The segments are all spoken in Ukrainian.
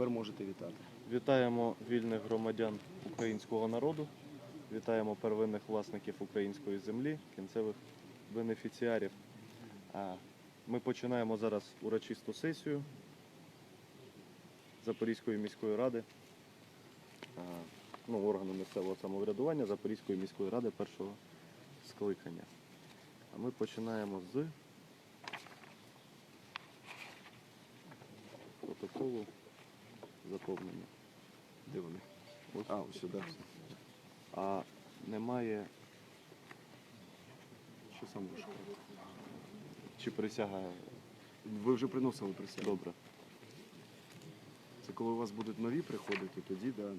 тепер можете вітати. Вітаємо вільних громадян українського народу, вітаємо первинних власників української землі, кінцевих бенефіціарів. Ми починаємо зараз урочисту сесію Запорізької міської ради, ну, органу місцевого самоврядування Запорізької міської ради першого скликання. А ми починаємо з протоколу заповнення. Де вони? А, ось сюди. А немає Що сам ви шукаєте? чи присяга Ви вже приносили присягу. добре. Це коли у вас будуть нові приходити, тоді да,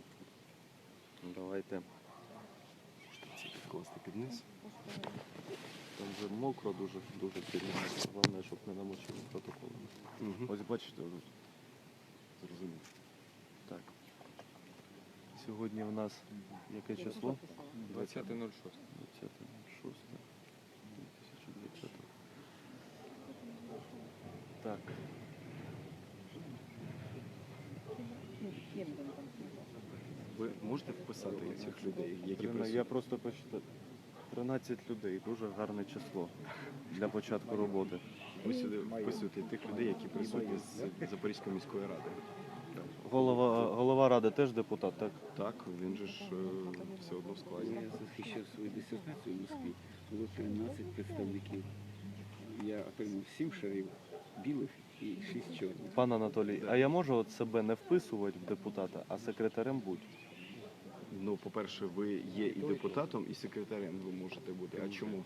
Давайте. це підкласти під низ. Там вже мокро дуже дуже сильно. Головне, щоб не намочили протоколом. Угу. Ось бачите, так. Сьогодні в нас яке число? 20.06. 20.06. 2020. Так. Ви можете вписати цих людей, які присутні? Я просто почитав. 13 людей, дуже гарне число для початку роботи. Ви сюди вписуєте тих людей, які присутні з Запорізької міської ради. Голова, голова ради теж депутат, так? Так, він же ж е, все одно в складі. Я захищав свою дисертацію в Москві. Було 13 представників. Я отримав 7 шарів білих і 6 чорних. Пан Анатолій, а я можу от себе не вписувати в депутата, а секретарем будь? Ну, по-перше, ви є і депутатом, і секретарем ви можете бути. А чому?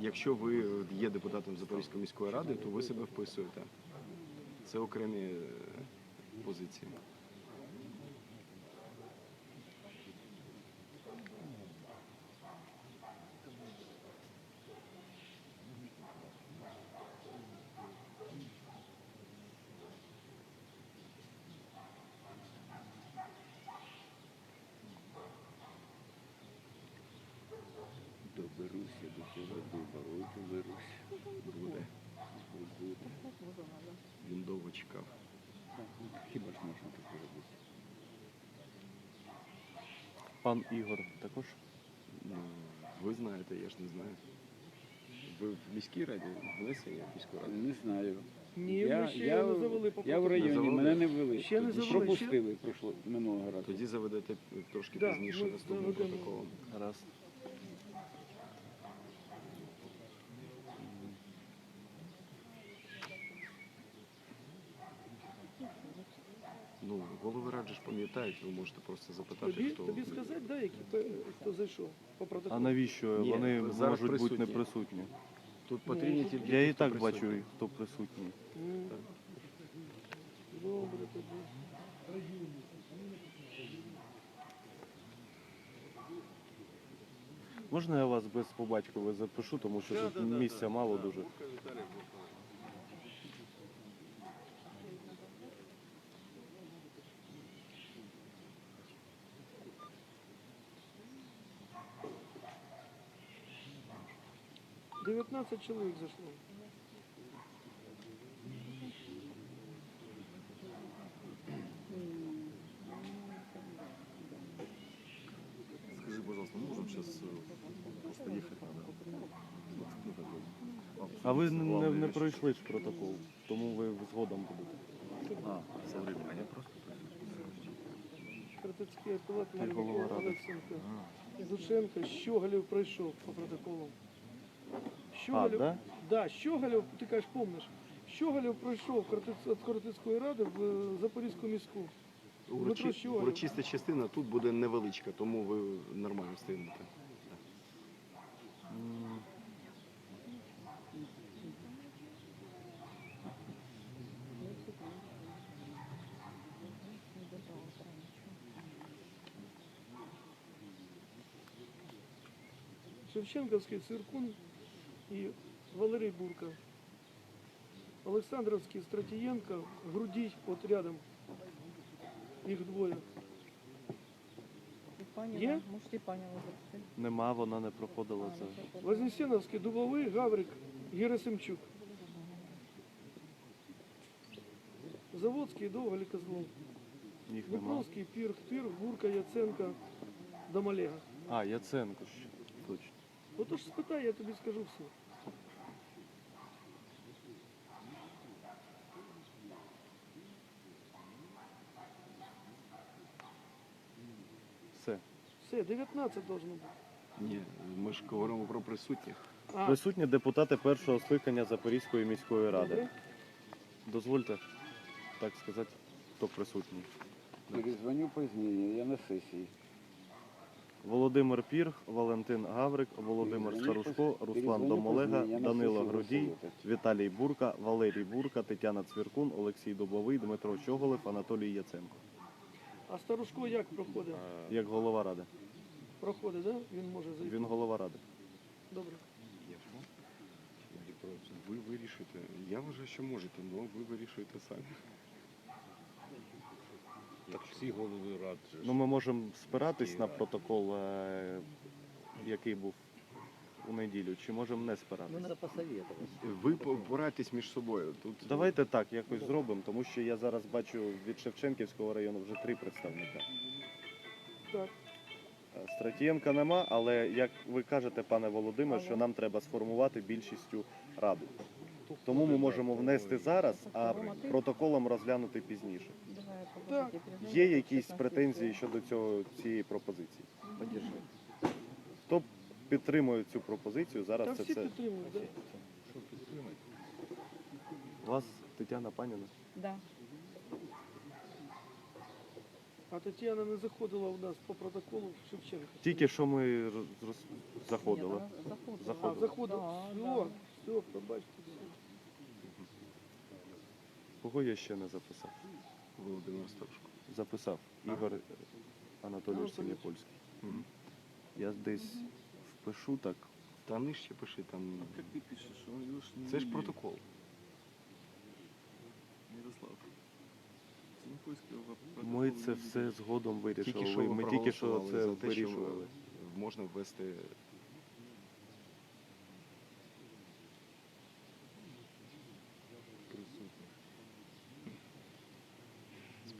Якщо ви є депутатом Запорізької міської ради, то ви себе вписуєте. Це окремі е, позиції. Пан Ігор також? Ну, ви знаєте, я ж не знаю. Ви в міській раді внесені в міську раду? Не знаю. Ні, я, ми ще я, не завели по я в районі, завели? мене не ввели. Ще не завели, Пропустили прошло, минулого разу. Тоді заведете трошки Да, пізніше ми наступним заведемо. протоколом. Раз. Ну, голови ради ж пам'ятають, ви можете просто запитати, Тобі, хто. тобі сказати, да, які, хто зайшов по А протоколу? навіщо Ні, вони зараз можуть бути присутні. не присутні? Тут потрібні Ну, тільки. Я ті, і хто так присутній. бачу, хто присутній. Добре тоді. Можна я вас без побатькови запишу, тому що тут місця мало дуже. – 19 чоловік зайшло. Скажи, пожалуйста, можем сейчас просто ехать надо? А ви не, не пройшли ж протокол, тому ви згодом будете. А, со временем. А я просто Кратицький Ти голова ради. Олексенко. Душенко, Щоголів пройшов по протоколу. А, да? да, Щоголів, ти кажеш, помниш, Щоголів пройшов від Кратицької ради в е, Запорізьку міську. Дмитро Урочи... Урочиста частина тут буде невеличка, тому ви нормально встигнете. М, Шевченковський Циркун і Валерій Бурка. Олександровський Стратієнко, Грудій, от рядом. Їх двоє. Є? Може, Степанова запустили. Нема, вона не проходила А, це. Вознесеновський, Дубовий, Гаврик, Герасимчук. Заводський, Довголі, Козлов. Їх нема. Дубровський, Пірх, Пірх, Гурка, Яценка, Домалега. А, Яценко ще. Отож спитай, я тобі скажу все. Все. Все, 19 должно бути. Ні, ми ж говоримо про присутніх. А, Присутні депутати першого скликання Запорізької міської ради. добре. Дозвольте так сказати, хто присутній. Перезвоню пізніше, я на сесії. Володимир Пірг, Валентин Гаврик, Володимир Старушко, Руслан Домолега, Данило Грудій. Віталій Бурка, Валерій Бурка, Тетяна Цвіркун, Олексій Дубовий, Дмитро Щоголев, Анатолій Яценко. А Старушко як проходить? Як голова ради. Проходить, да? Він може зайти. Він голова ради. Добре. Ви вирішуєте. Я вважаю, що можете, але ви вирішуєте самі. Так всі голови рад. Ну, ми можемо спиратись на протокол, е, який був у неділю, чи можемо не спиратись? надо посоветоваться. Ви порадьтесь між собою. Тут Давайте так якось зробимо, тому що я зараз бачу від Шевченківського району вже три представника. Так. Е, Стратієнка нема, але як ви кажете, пане Володимир, що нам треба сформувати більшістю раду. Тому ми можемо внести зараз, а протоколом розглянути пізніше. Є якісь претензії щодо цього цієї пропозиції? Хто підтримує цю пропозицію? Та Зараз це всі це. підтримують, да? Що? Вас Тетяна Паніна. Да. А Тетяна не заходила у нас по протоколу в Шевченка. Тільки що ми роз- роз- заходили. Заходила. А, Заходила. все, да. Все, пробачте. все. Кого я ще не записав? Володимир Старушко. Записав Ігор Анатолійович. Синєпольський. Мгм. Я десь впишу так. Та нижче пиши там. Як ти пишеш? Ж не Це ж протокол. Сіньківський Ми це все згодом вирішили. Ми тільки що це за те, що вирішували. можна ввести.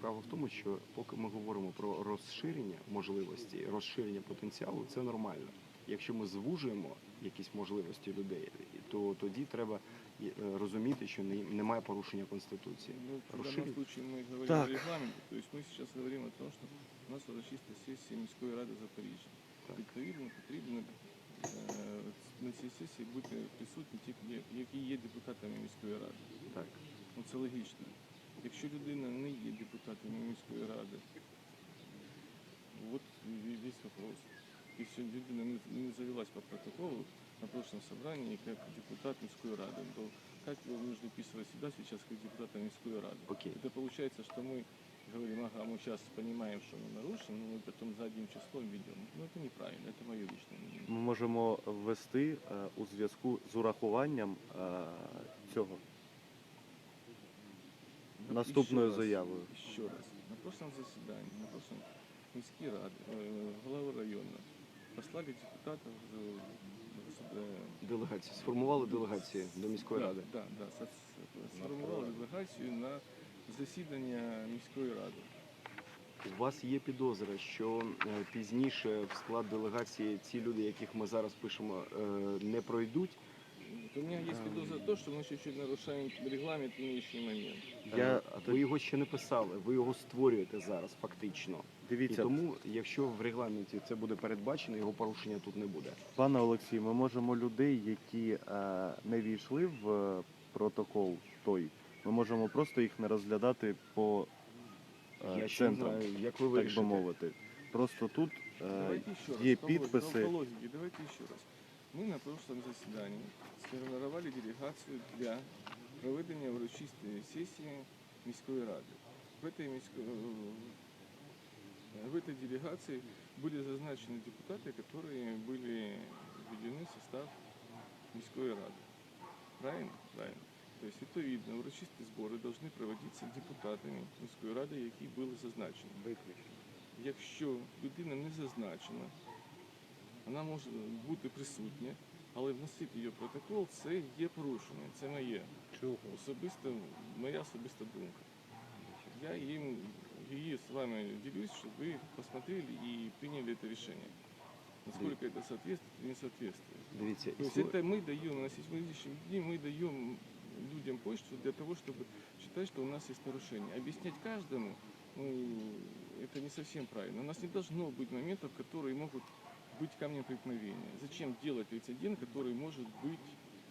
Справа в тому, що поки ми говоримо про розширення можливості, розширення потенціалу, це нормально. Якщо ми звужуємо якісь можливості людей, то тоді треба е, розуміти, що немає порушення конституції. Ну, в данном Расширить? случае мы говорим Так. о регламенте, то есть мы сейчас говорим о том, что у нас урочиста сесія міської ради Запоріжжя. Так. Відповідно, потрібно е, на цій сесії бути присутні ті, які є депутатами міської ради. Так. Ну це логічно. Якщо людина не є депутатом міської ради, от і весь вопрос. Если людина не, не завелась по протоколу на прошлом собрании как депутат міської ради, то как его нужно вписывать сюда сейчас как депутата міської ради? Окей. Это получается, что мы говорим, ага, мы сейчас понимаем, что мы нарушим, но мы потом задним числом ведем. Ну это неправильно, это мое личное мнение. Ми можемо ввести е, у зв'язку з урахуванням е, цього Ну, наступною еще раз, заявою. Еще раз. На прошлом заседании, на прошлом міській раді, э, глава району послали депутатов э, э, Делегації сформували делегації до міської да, ради. Да, да, со- сформували делегацію на засідання міської ради. У вас є підозра, що е, пізніше в склад делегації ці люди, яких ми зараз пишемо, е, не пройдуть. Вот У меня есть подозра то, что мы чуть-чуть нарушаем регламент в нынешний момент. Я Е, ви його ще не писали, ви його створюєте зараз фактично. І дивіться, тому, якщо в регламенті це буде передбачено, його порушення тут не буде. пане Олексій, ми можемо людей, які е, не війшли в е, протокол той, ми можемо просто їх не розглядати по е, Я ще не центрам, знаю, як ви так би вирішите. мовити. Просто тут е, Давайте еще раз. є по логике- підписи. По логике, давайте еще раз. Мы на прошлом заседании сформировали делегацию для проведення урочистої сесії міської ради. В этой, місько... в этой делегации были зазначены депутаты, которые были введены в состав міської ради. Правильно? Правильно. То есть, відповідно, урочисті збори повинні проводитися депутатами міської ради, які були зазначені. Якщо людина не зазначена, вона може бути присутня, але вносити її в протокол це є порушення. Це моє Чого? особиста, моя особиста думка. я им и с вами делюсь, чтобы вы посмотрели и приняли это решение. Насколько это соответствует или не соответствует. Дивіться, То есть існує- это мы даем, на сегодняшний день мы даем людям почту для того, чтобы считать, что у нас есть нарушение. Объяснять каждому, ну, это не совсем правильно. У нас не должно быть моментов, которые могут быть камнем преткновения. Зачем делать прецедент, который может быть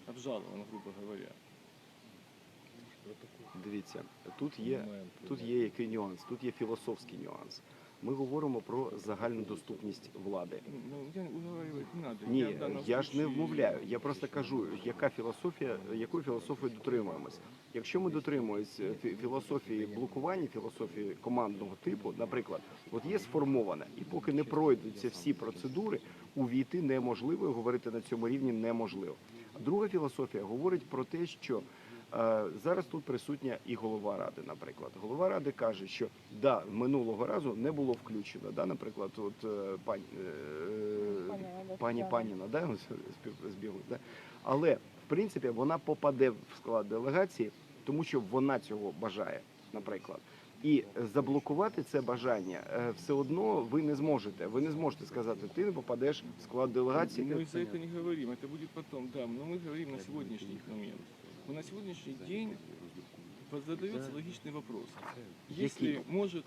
обжалован, грубо говоря? Дивіться, тут є, тут є який нюанс, тут є філософський нюанс. Ми говоримо про загальну доступність влади. Ну, надо. Ні, я ж не вмовляю. Я просто кажу, яка філософія, якої філософії дотримуємось. Якщо ми дотримуємось е, філософії блокування, філософії командного типу, наприклад, от є сформоване, і поки не пройдуться всі процедури, увійти неможливо, і говорити на цьому рівні неможливо. Друга філософія говорить про те, що зараз тут присутня і голова ради, наприклад. Голова ради каже, що да, минулого разу не було включено. Да, наприклад, от е, пані. е, пані Паніна, да, ось спів- збігли, да? але в принципі вона попаде в склад делегації, тому що вона цього бажає, наприклад. І заблокувати це бажання е, все одно ви не зможете. Ви не зможете сказати, ти не попадеш в склад делегації. Мы за это не говорим, это будет потом, да, но мы говорим на сегодняшний момент. Но на сегодняшний день задается логичный вопрос. Если Який? может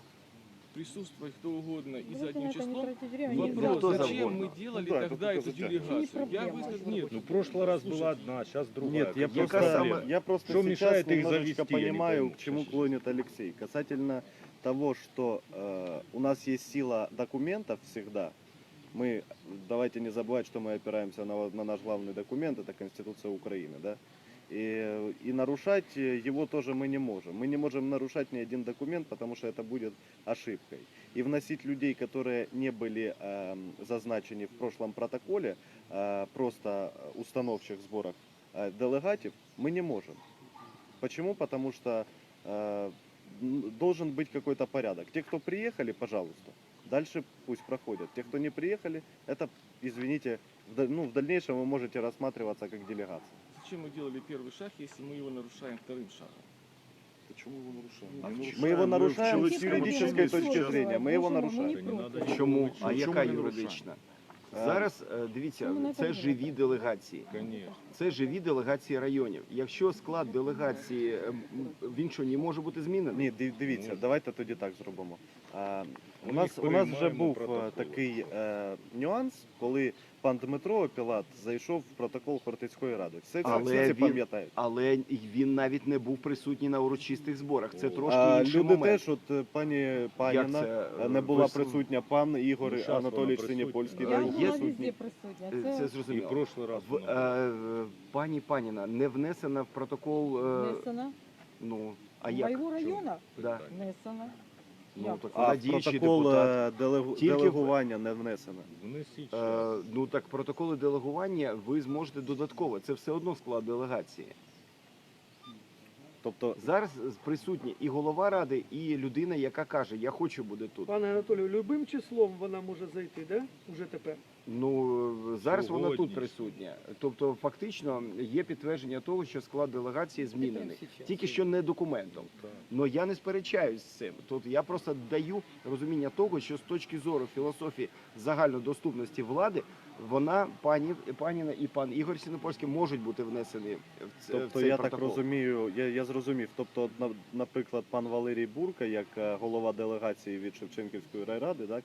присутствовать кто угодно и Давайте задним на это не числом, тратить время. Нет, не ну, кто знаю. вопрос, зачем завгодно. мы делали Ну да, это тогда только эту затягивает. делегацию? Не проблема, Я выскажу, можно нет, работать. Ну, в прошлый раз Слушайте, была одна, сейчас другая. Нет, я Какие просто просто, проблемы? я просто Что сейчас мешает их немножечко завести, я не понимаю, пойму. к чему клонит Алексей. Касательно того, что э, у нас есть сила документов всегда. Мы, давайте не забывать, что мы опираемся на, на наш главный документ, это Конституция Украины, да? И, и нарушать э, его тоже мы не можем. Мы не можем нарушать ни один документ, потому что это будет ошибкой. И вносить людей, которые не были эм, зазначені в прошлом протоколе, э, просто установчих сборах э, делегатів, мы не можем. Почему? Потому что э, м, должен быть какой-то порядок. Те, кто приехали, пожалуйста, дальше пусть проходят. Те, кто не приехали, это, извините, в, даль- ну, в дальнейшем вы можете рассматриваться как делегация. зачем мы делали первый шаг, если мы его нарушаем вторым шагом? Почему его нарушаем? А в чому? Мы его нарушаем Какие с юридической проблемы? точки Слушай, зрения. Мы его боже мой, мы нарушаем. не Не против. надо Чому? А Чому яка ми юридична? Е, Зараз е, дивіться, Ну, на це це живі буде. делегації. Конечно. Це живі делегації районів. Якщо склад делегації е, м, він що не може бути змінений? Ні, див- дивіться, давайте тоді так зробимо. А, у Ми нас їх у нас вже приймаємо був е, протоколи. такий е, нюанс, коли пан Дмитро Пілат зайшов в протокол Хортицької ради. Все це Але всі це він- пам'ятають. Але й він навіть не був присутній на урочистих зборах. Це О. трошки А, інший люди момент. теж, от е, пані Паніна це, е, не е, була ви присутня, пан Ігор Ну, Анатолійович присутня. Синєпольський Я Е, є була везде присутня. Е, Це Це И в зрозуміло. прошлый раз В, е, пані Паніна не внесена в протокол. е, внесено. Ну а як? Моего района Да. внесено. Ну так А вона діючий протокол депутат. е, делегу- Тільки в- делегування не внесено. внесіть. Е, ну так протоколи делегування ви зможете додатково. Це все одно склад делегації. Тобто Зараз присутні і голова ради, і людина, яка каже, я хочу бути тут. Пане Анатолію, любим числом вона може зайти, да? Уже тепер. Ну зараз вона тут присутня. Тобто, фактично є підтвердження того, що склад делегації змінений. Тільки що не документом. Но я не сперечаюсь з цим. Тут я просто даю розуміння того, що з точки зору філософії загальнодоступності влади, вона, пані паніна і пан Ігор Сінопольський можуть бути внесені в ц- в Тобто цей я протокол. так розумію, я, я зрозумів. Тобто, на- наприклад, пан Валерій Бурка, як е, голова делегації від Шевченківської райради, так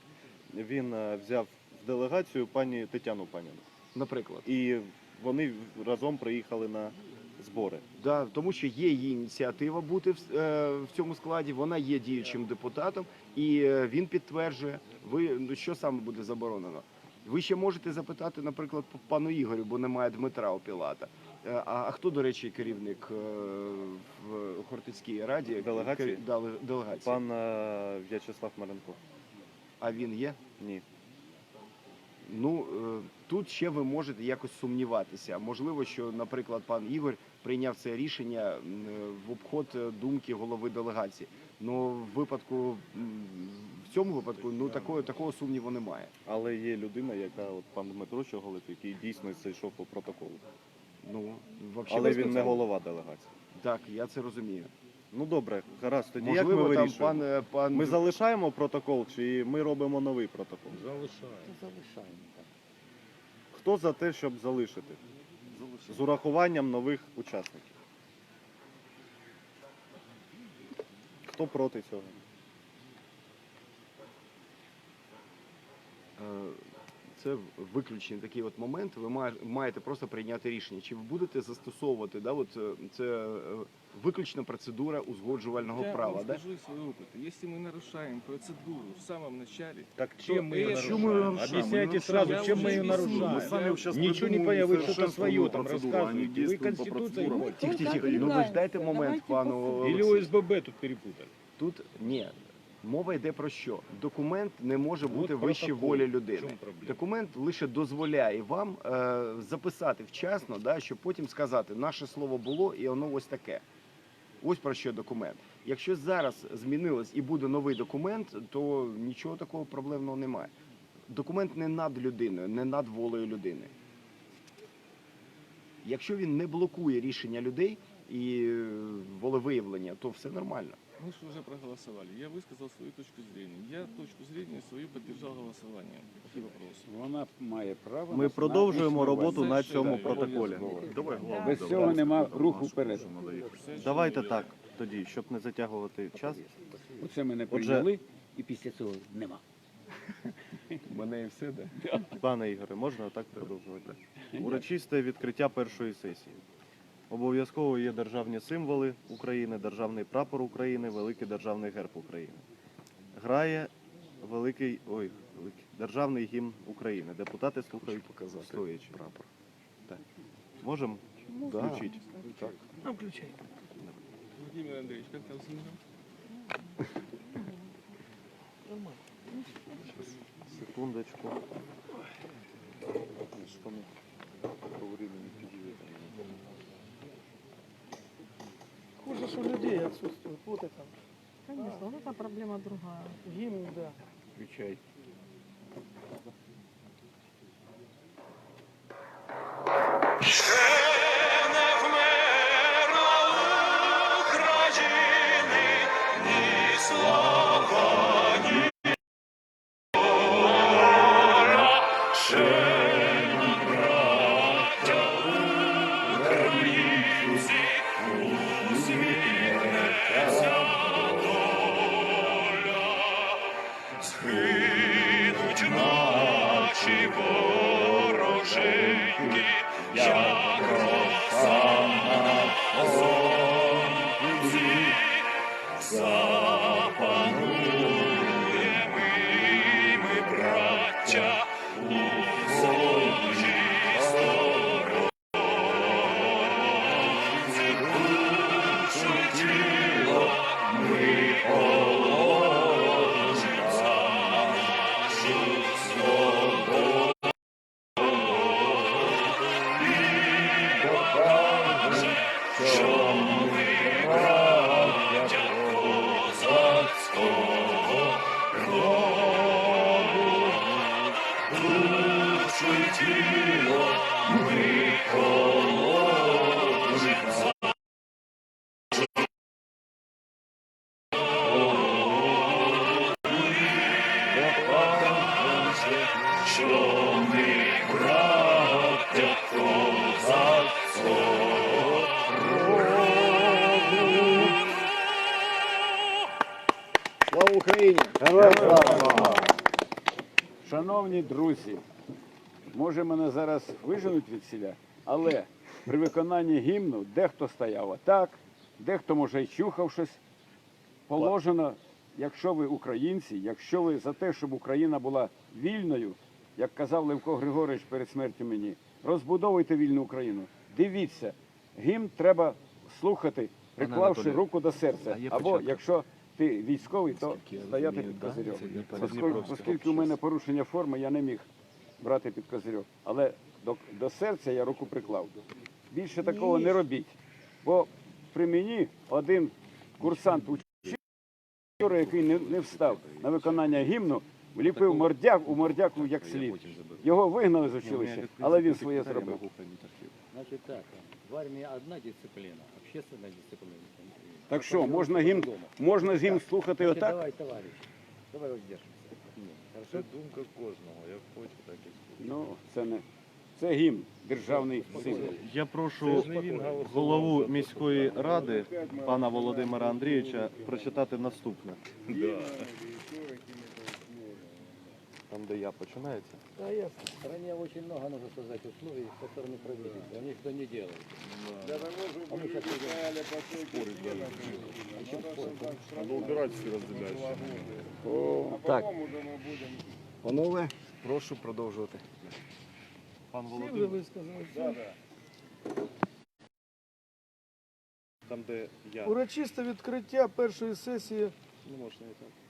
він е, взяв делегацію пані Тетяну Паніну. Наприклад, І вони разом приїхали на збори. да, тому що є її ініціатива бути в, е, в цьому складі. Вона є діючим депутатом, і е, він підтверджує. Ви ну що саме буде заборонено? Ви ще можете запитати, наприклад, пану Ігорю, бо немає Дмитра Опілата. Е, А, а хто, до речі, керівник е, в Хортицькій раді? Делегації? Кер- да, делегації. Пан е, В'ячеслав Маренко. А він є? Ні. Ну е, тут ще ви можете якось сумніватися. Можливо, що, наприклад, пан Ігор прийняв це рішення в обход е, думки голови делегації. Ну в випадку в цьому випадку ну такого такого сумніву немає. Але є людина, яка от пан Дмитро Чоголик, який дійсно зайшов по протоколу. Ну взагалі Але він не голова делегації. Так, я це розумію. Ну добре, гаразд, тоді як Можливо, ми там вирішуємо? пан, пан Ми залишаємо протокол чи ми робимо новий протокол? Залишаємо так. Хто за те, щоб залишити? З урахуванням нових учасників. Хто проти цього? Е, Це виключний такий от момент. Ви має- маєте просто прийняти рішення. Чи ви будете застосовувати, да, от е, це е, виключна процедура узгоджувального Я права. вам Да? скажу из своего опыта. Если мы нарушаем процедуру в самом начале, Так чем мы ее Почему мы нарушаем? Объясняйте сразу, Я чем уже мы ее объяснил. нарушаем. Мы сами сейчас Ничего не придумали понял, вы что-то совершенствованную свое там процедуру, они рассказываете. Вы действуют по Конституцией процедурам. ходите. Тихо, тихо, тихо. Ну ви ж дайте момент пану Или Олексію. ОСББ тут перепутали. Тут ні. Мова йде про що? Документ не може бути От вище протокол. волі В людини. чому проблема? Документ лише дозволяє вам е, записати вчасно, да, щоб потім сказати, наше слово було і воно ось таке. Ось про що документ. Якщо зараз змінилось і буде новий документ, то нічого такого проблемного немає. Документ не над людиною, не над волею людини. Якщо він не блокує рішення людей і е, волевиявлення, то все нормально мы же уже проголосовали. Я высказал свою точку зрения. Я точку зрения свою поддержал голосованием. Какие вопросы? Вона має право. Ми на продовжуємо існування. роботу на цьому Це протоколі. Без цього нема руху вперед. Давайте так тоді, щоб не затягувати час. Оце ми не Отже- прийняли, і після цього нема. У мене і все, да? Пане Ігоре, можна так продовжувати? Урочисте відкриття першої сесії. Обов'язково є державні символи України, державний прапор України, великий державний герб України. Грає великий ой, великий державний гімн України. Депутати слухають показати стоячи. прапор. Так. Можемо Да. включити? Ну, включай. Владимир Андреевич, как там ним? Нормально. Секундочку. Хуже, что людей отсутствует. Вот это. Конечно, вот эта проблема другая. Гимн, да. Включай. Слава Україні! Шановні друзі, може мене зараз виженуть від селя, але при виконанні гімну дехто стояв отак, дехто може й чухав щось. Положено, якщо ви українці, якщо ви за те, щоб Україна була вільною, як казав Левко Григорович перед смертю мені, розбудовуйте вільну Україну. Дивіться, гімн треба слухати, приклавши руку до серця. Або якщо ти військовий, то стояти під козирьок. Оскільки, оскільки у мене порушення форми, я не міг брати під козирьок. Але до, до серця я руку приклав. Більше такого не робіть. Бо при мені один курсант учора, який не, не встав на виконання гімну, вліпив мордяк у мордяку як слід. Його вигнали з училища, але він своє зробив. Значит так, в армии одна дисциплина, общественная дисциплина. Так що, можна гімн, можна гімн слухати отак? Давай, товарищ. Давай воздержимся. Це думка кожного, як хоче, так і Ну, це не це гімн, державний символ. Я прошу голову міської ради пана Володимира Андрійовича прочитати наступне. Там, де я починається. Да, ясно. В стране очень много нужно создать условий, которые не правительство. Они что не делают. А мы сейчас Надо убирать все разделяющие. Так. Панове, прошу продовжувати. Пан Всі вже Володимир, висказали. все. там, де я. Урочисте відкриття першої сесії Не можна і так.